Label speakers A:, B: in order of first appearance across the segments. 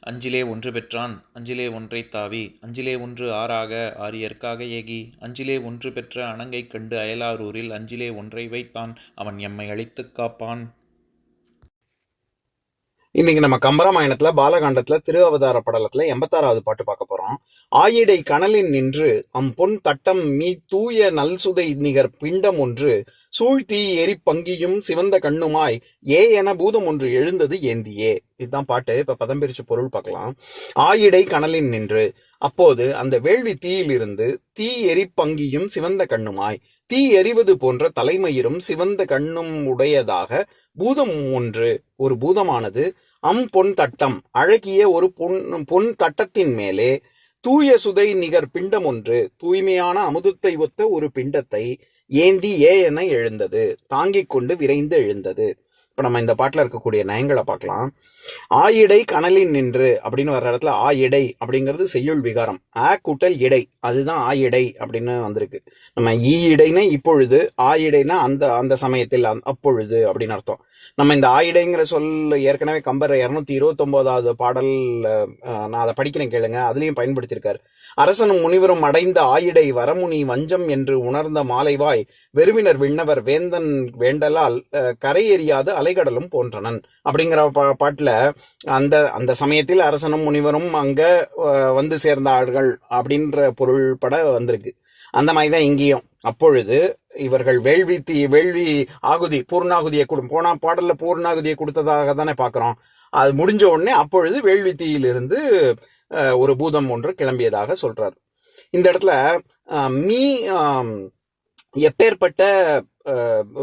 A: அஞ்சிலே ஒன்று பெற்றான் அஞ்சிலே ஒன்றை தாவி அஞ்சிலே ஒன்று ஆறாக ஆரியற்காக ஏகி அஞ்சிலே ஒன்று பெற்ற அணங்கைக் கண்டு அயலாரூரில் அஞ்சிலே ஒன்றை வைத்தான் அவன் எம்மை அழித்துக் காப்பான்.
B: இன்னைக்கு நம்ம கம்பராமாயணத்துல பாலகாண்டத்துல திரு அவதார படலத்துல எண்பத்தாறாவது பாட்டு பார்க்க போறோம். ஆயிடை கனலின் நின்று அம் பொன் தட்டம் மீ தூய நல்சுதை நிகர் பிண்டம் ஒன்று சூழ்த்தி எரி பங்கியும் சிவந்த கண்ணுமாய் ஏ என பூதம் ஒன்று எழுந்தது ஏந்தியே. இதுதான் பாட்டு. இப்ப பதம் பிரிச்சு பொருள் பார்க்கலாம். ஆயிடை கனலின் நின்று அப்போது அந்த வேள்வி தீயிலிருந்து தீ எரி பங்கியும் சிவந்த கண்ணுமாய் தீ எரிவது போன்ற தலைமயிரும் சிவந்த கண்ணும் உடையதாக பூதம் ஒன்று ஒரு பூதமானது அம் பொன் தட்டம். அழகிய ஒரு பொன் பொன் தட்டத்தின் மேலே தூய சுதை நிகர் பிண்டம் ஒன்று. தூய்மையான அமுதத்தை ஒத்த ஒரு பிண்டத்தை ஏந்தி ஏ என எழுந்தது. தாங்கிக் கொண்டு விரைந்து எழுந்தது. இப்ப நம்ம இந்த பாட்டுல இருக்கக்கூடிய நயங்களை பார்க்கலாம். ஆயிடை கனலின் நின்று அப்படின்னு வர்ற இடத்துல ஆயிடை அப்படிங்கிறது செய்யுள் விகாரம். ஆ கூட்டல் இடை அதுதான் ஆயிடை அப்படின்னு வந்திருக்கு. நம்ம ஈ இடைனா இப்பொழுது ஆயிடைனா அந்த அந்த சமயத்தில் அப்பொழுது அப்படின்னு அர்த்தம். நம்ம இந்த ஆயிடைங்கிற சொல் ஏற்கனவே கம்பர் இருநூத்தி இருபத்தொன்பதாவது பாடல் நான் அதை படிக்கிறேன் கேளுங்க அதுலயும் பயன்படுத்தியிருக்காரு. அரசனும் முனிவரும் அடைந்த ஆயிடை வரமுனி வஞ்சம் என்று உணர்ந்த மாலைவாய் வெறுவினர் விண்ணவர் வேந்தன் வேண்டலால் கரையேறியாது அலைகடலும் போன்றனன். அப்படிங்கிற பா- பாட்டுல அந்த அந்த சமயத்தில் அரசனும் முனிவரும் அங்க வந்து சேர்ந்த ஆள்கள் அப்படின்ற பொருள் பட வந்திருக்கு. அந்த மாதிரி தான் இங்கேயும். அப்பொழுது இவர்கள் வேள்வி தீ வேள்வி ஆகுதி பூர்ணாகுதியை கொடு போனா பாடல்ல பூர்ணாகுதியை கொடுத்ததாக தானே பாக்குறோம். அது முடிஞ்ச உடனே அப்பொழுது வேள்வி தீயிலிருந்து அஹ், ஒரு பூதம் ஒன்று கிளம்பியதாக சொல்கிறார் இந்த இடத்துல மீ எப்பேற்பட்ட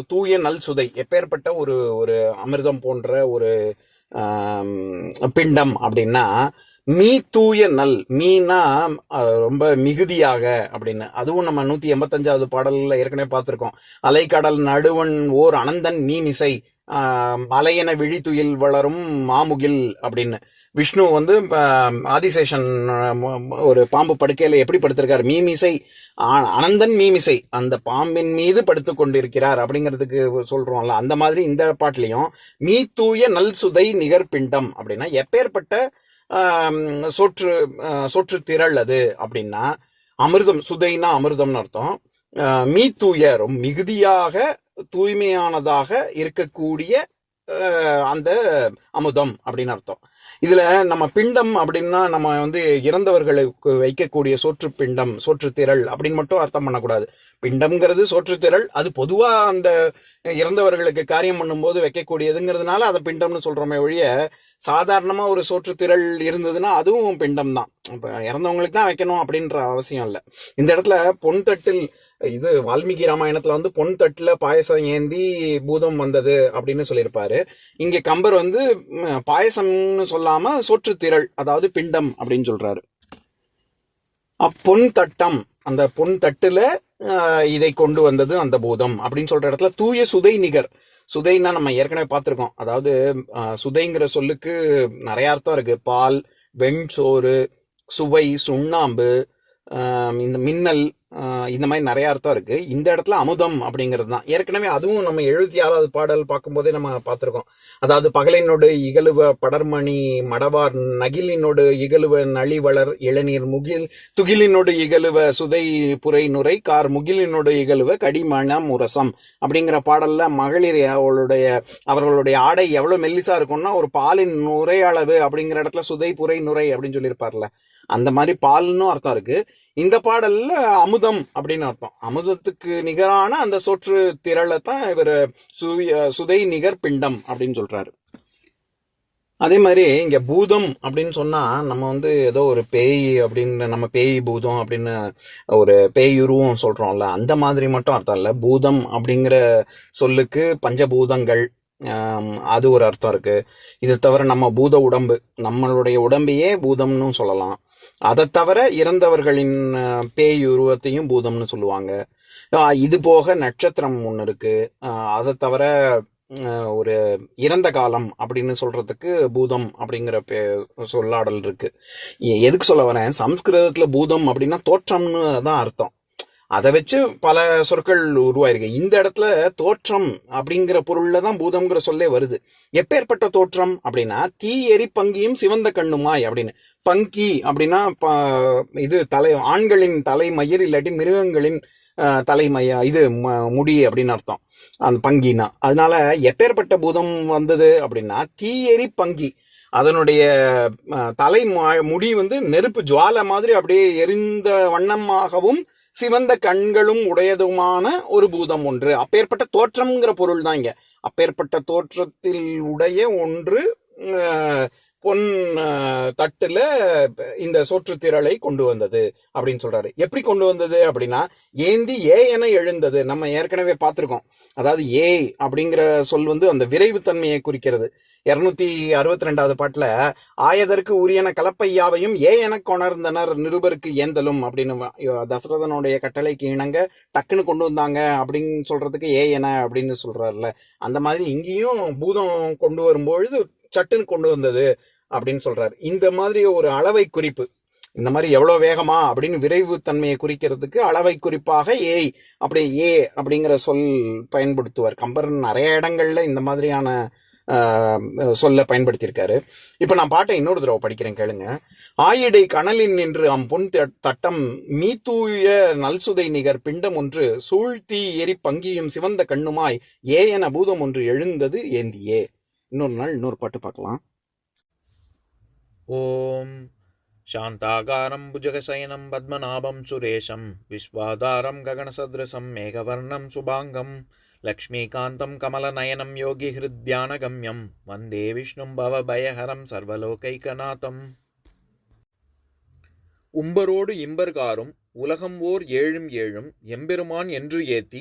B: தூய நல் சுதை எப்பேற்பட்ட ஒரு ஒரு அமிர்தம் போன்ற ஒரு பிண்டம் அப்படின்னா மீ தூய நல் மீனா ரொம்ப மிகுதியாக அப்படின்னு. அதுவும் நம்ம நூத்தி எண்பத்தஞ்சாவது பாடல்ல ஏற்கனவே பார்த்திருக்கோம். அலைக்கடல் நடுவன் ஓர் அனந்தன் மீமிசை மிசை மலையென விழித்துயில் வளரும் மாமுகில் அப்படின்னு. விஷ்ணு வந்து ஆதிசேஷன் ஒரு பாம்பு படுக்கையில எப்படி படுத்திருக்காரு? மீமிசை அனந்தன் மீமிசை. அந்த பாம்பின் மீது படுத்து கொண்டிருக்கிறார் அப்படிங்கிறதுக்கு சொல்றோம்ல. அந்த மாதிரி இந்த பாட்டிலையும் மீ தூய நல் சுதை நிகர் பிண்டம் அப்படின்னா எப்பேற்பட்ட சொற்று சொற்று திரள் அது அப்படின்னா அமிர்தம் சுதைனா அமிர்தம்னு அர்த்தம். மீ தூய ரொம்ப மிகுதியாக தூய்மையானதாக இருக்கக்கூடிய அந்த அமுதம் அப்படின்னு அர்த்தம். இதுல நம்ம பிண்டம் அப்படின்னா நம்ம வந்து இறந்தவர்களுக்கு வைக்கக்கூடிய சோற்று பிண்டம் சோற்று திரள் அப்படின்னு மட்டும் அர்த்தம் பண்ணக்கூடாது. பிண்டம்ங்கிறது சோற்று திரள். அது பொதுவா அந்த இறந்தவர்களுக்கு காரியம் பண்ணும்போது வைக்கக்கூடியதுங்கிறதுனால அதை பிண்டம்னு சொல்றோமே ஒழிய சாதாரணமா ஒரு சோற்று திரள் இருந்ததுன்னா அதுவும் பிண்டம் தான். இப்போ இறந்தவங்களுக்கு தான் வைக்கணும் அப்படின்ற அவசியம் இல்லை. இந்த இடத்துல பொன் தட்டில் இது வால்மீகி ராமாயணத்துல வந்து பொன் தட்டுல பாயசம் ஏந்தி பூதம் வந்தது அப்படின்னு சொல்லியிருப்பாரு. இங்க கம்பர் வந்து பாயசம்னு சொல்லாம சோற்று திரள் அதாவது பிண்டம் அப்படின்னு சொல்றாரு. அப்பொன் தட்டம் அந்த பொன் தட்டுல இதை கொண்டு வந்தது அந்த பூதம் அப்படின்னு சொல்ற இடத்துல தூய சுதை நிகர். சுதைன்னா நம்ம ஏற்கனவே பார்த்துருக்கோம். அதாவது சுதைங்கிற சொல்லுக்கு நிறைய அர்த்தம் இருக்கு. பால் வெண் சோறு சுவை சுண்ணாம்பு இந்த மின்னல் இந்த மாதிரி நிறைய அர்த்தம் இருக்கு. இந்த இடத்துல அமுதம் அப்படிங்கிறது தான். ஏற்கனவே அதுவும் நம்ம எழுபத்தி ஆறாவது பாடல் பார்க்கும்போதே நம்ம பார்த்துருக்கோம். அதாவது பகலினோடு இகழுவ படர்மணி மடவார் நகிலினோடு இகழுவ நளிவளர் இளநீர் முகில் துகிலினோடு இகழுவ சுதை புரை நுரை கார் முகிலினோடு இகழுவ கடிமண முரசம் அப்படிங்கிற பாடல்ல மகளிர் அவளுடைய அவர்களுடைய ஆடை எவ்வளவு மெல்லிசா இருக்கும்னா ஒரு பாலின் நுரை அளவு அப்படிங்கிற இடத்துல சுதை புரை நுரை அப்படின்னு சொல்லியிருப்பார்ல. அந்த மாதிரி பால்னு அர்த்தம் இருக்கு. இந்த பாடல்ல அமுதம் அப்படின்னு அர்த்தம். அமுதத்துக்கு நிகரான அந்த சொற்று திரளை தான் இவர் சுதை நிகர் பிண்டம் அப்படின்னு சொல்றாரு. அதே மாதிரி இங்க பூதம் அப்படின்னு சொன்னா நம்ம வந்து ஏதோ ஒரு பேய் அப்படின்னு நம்ம பேய் பூதம் அப்படின்னு ஒரு பேயுருவம் சொல்றோம்ல அந்த மாதிரி மட்டும் அர்த்தம் இல்ல. பூதம் அப்படிங்கிற சொல்லுக்கு பஞ்சபூதங்கள் அது ஒரு அர்த்தம் இருக்கு. இது தவிர நம்ம பூத உடம்பு நம்மளுடைய உடம்பையே பூதம்னு சொல்லலாம். அதை தவிர இறந்தவர்களின் பேய் உருவத்தையும் பூதம்னு சொல்லுவாங்க. இது போக நட்சத்திரம் ஒன்று இருக்கு. அதை தவிர ஒரு இறந்த காலம் அப்படின்னு சொல்றதுக்கு பூதம் அப்படிங்கிற பே- சொல்லாடல் இருக்கு. எதுக்கு சொல்ல வரேன்? சம்ஸ்கிருதத்துல பூதம் அப்படின்னா தோற்றம்னு தான் அர்த்தம். அதை வச்சு பல சொற்கள் உருவாயிருக்கு. இந்த இடத்துல தோற்றம் அப்படிங்கிற பொருள்ல தான் பூதம்ங்கிற சொல்லே வருது. எப்பேற்பட்ட தோற்றம் அப்படின்னா தீ எரி பங்கியும் சிவந்த கண்ணுமாய் அப்படின்னு. பங்கி அப்படின்னா ப- இது தலை ஆண்களின் தலைமயிர் இல்லாட்டி மிருகங்களின் தலைமைய இது ம- முடி அப்படின்னு அர்த்தம். அந்த பங்கினா. அதனால எப்பேற்பட்ட பூதம் வந்தது அப்படின்னா தீயெறி பங்கி. அதனுடைய தலை முடி வந்து நெருப்பு ஜுவாலை மாதிரி அப்படியே எரிந்த வண்ணமாகவும் சிவந்த கண்களும் உடையதுமான ஒரு பூதம் ஒன்று. அப்பேற்பட்ட தோற்றம்ங்கிற பொருள் தான் இங்க. அப்பேற்பட்ட தோற்றத்தில் உடைய ஒன்று பொன் தட்டுல இந்த சோற்றுத்திரளை கொண்டு வந்தது அப்படின்னு சொல்றாரு. எப்படி கொண்டு வந்தது அப்படின்னா ஏந்தி ஏ என எழுந்தது. நம்ம ஏற்கனவே பார்த்திருக்கோம். அதாவது ஏ அப்படிங்கிற சொல் வந்து அந்த விரைவுத்தன்மையை குறிக்கிறது. இருநூத்தி அறுபத்தி ரெண்டாவது பாட்டுல ஆயதற்கு உரியன கலப்பையாவையும் ஏ என கொணர்ந்தனர் நிருபருக்கு ஏந்தலும் அப்படின்னு தசரதனுடைய கட்டளைக்கு இணங்க டக்குன்னு கொண்டு வந்தாங்க அப்படின்னு சொல்றதுக்கு ஏ என அப்படின்னு சொல்றாருல அந்த மாதிரி இங்கேயும் பூதம் கொண்டு வரும்பொழுது சட்டுன்னு கொண்டு வந்தது அப்படின்னு சொல்றாரு. இந்த மாதிரி ஒரு அளவை குறிப்பு. இந்த மாதிரி எவ்வளவு வேகமா அப்படின்னு விரைவு தன்மையை குறிக்கிறதுக்கு அளவை குறிப்பாக ஏய் அப்படி ஏ அப்படிங்கிற சொல் பயன்படுத்துவார். கம்பர் நிறைய இடங்கள்ல இந்த மாதிரியான ஆஹ், சொல்ல பயன்படுத்தியிருக்காரு. இப்போ நான் பாட்டை இன்னொரு தடவை படிக்கிறேன் கேளுங்க. ஆயிடை கனலின் நின்று அம் பொன் தட்டம் மீத்தூய நல்சுதை நிகர் பிண்டம் ஒன்று சூழ்த்தி எரி பங்கியும் சிவந்த கண்ணுமாய் ஏ என பூதம் ஒன்று எழுந்தது ஏந்தியே. இன்னொரு நாள் இன்னொரு பாட்டு பார்க்கலாம்
A: ॐ शान्ताकारं भुजगशयनं पद्मनाभं सुरेशं विश्वाधारं गगनसदृशं मेघवर्णं शुभाङ्गं लक्ष्मीकान्तं कमलनयनं योगिहृद्यानगम्यं वन्दे विष्णुं भवभयहरं सर्वलोकैकनाथम् உம்பரோடு இம்பர்காரும் உலகம் ஓர் ஏழும் ஏழும் எம்பெருமான் என்று ஏத்தி